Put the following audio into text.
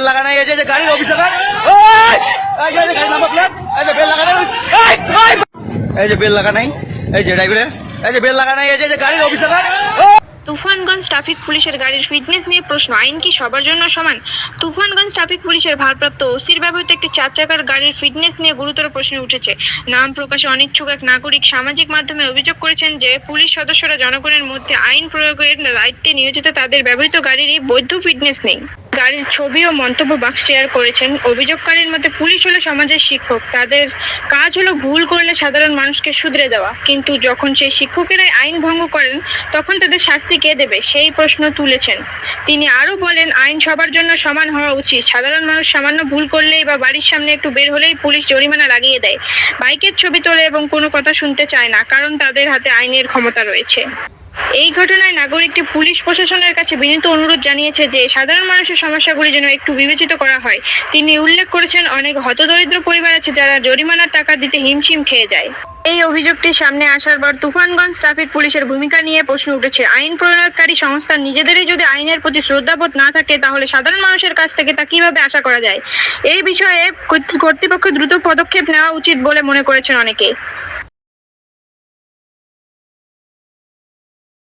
Bell লাগানো এই যে গাড়ির অফিসার এই! যে গাড়ি নাম্বার প্লেট এই যে বেল লাগানো এই, যে বেল লাগানাই এই যে ড্রাইভারের এই যে বেল লাগানাই এই যে যে গাড়ির অফিসার তুফানগঞ্জ ট্রাফিক পুলিশের গাড়ির ফিটনেস নিয়ে প্রশ্ন আইন কি সবার জন্য সমান? তুফানগঞ্জ ট্রাফিক পুলিশের ভারপ্রাপ্ত ওসির ব্যবহৃত একটি চার চাকার গাড়ির ফিটনেস নিয়ে গুরুতর প্রশ্ন উঠেছে। নাম প্রকাশে অনিচ্ছুক এক নাগরিক সামাজিক মাধ্যমে অভিযোগ করেছেন যে পুলিশ সদস্যরা জনগণের মধ্যে আইন প্রয়োগের দায়িত্বে নিয়োজিত তাদের ব্যবহৃত গাড়িরই বৈধ ফিটনেস নেই। গাড়ির ছবি ও মন্তব্য বাক্স শেয়ার করেছেন। অভিযোগকারীর মতে পুলিশ হলো সমাজের শিক্ষক। তাদের কাজ হলো ভুল করলে সাধারণ মানুষকে শুধরে দেওয়া। কিন্তু যখন সেই শিক্ষকেরাই আইন ভঙ্গ করেন, তখন তাদের শাস্তি কে দেবে? সেই প্রশ্ন তুলেছেন। তিনি আরও বলেন, আইন সবার জন্য সমান হওয়া উচিত। সাধারণ মানুষ সামান্য ভুল করলেই বা বাড়ির সামনে একটু বের হলেই পুলিশ জরিমানা লাগিয়ে দেয়। বাইকের ছবি তোলে এবং কোনো কথা শুনতে চায় না, কারণ তাদের হাতে আইনের ক্ষমতা রয়েছে। এই ঘটনায় নাগরিকটি পুলিশ প্রশাসনের কাছে বিনীত অনুরোধ জানিয়েছে যে, সাধারণ মানুষের সমস্যাগুলি যেন একটু বিবেচিত করা হয়। তিনি উল্লেখ করেছেন, অনেক হতদরিদ্র পরিবার আছে যারা জরিমানার টাকা দিতে হিমশিম খেয়ে যায়। এই অভিযোগটি সামনে আসার পর তুফানগঞ্জ ট্রাফিক পুলিশের ভূমিকা নিয়ে প্রশ্ন উঠেছে। আইন প্রয়োগকারী সংস্থা নিজেদেরই যদি আইনের প্রতি শ্রদ্ধাবোধ না থাকে, তাহলে সাধারণ মানুষের কাছ থেকে তা কীভাবে আশা করা যায়? এই বিষয়ে কর্তৃপক্ষ দ্রুত পদক্ষেপ নেওয়া উচিত বলে মনে করেছেন অনেকে।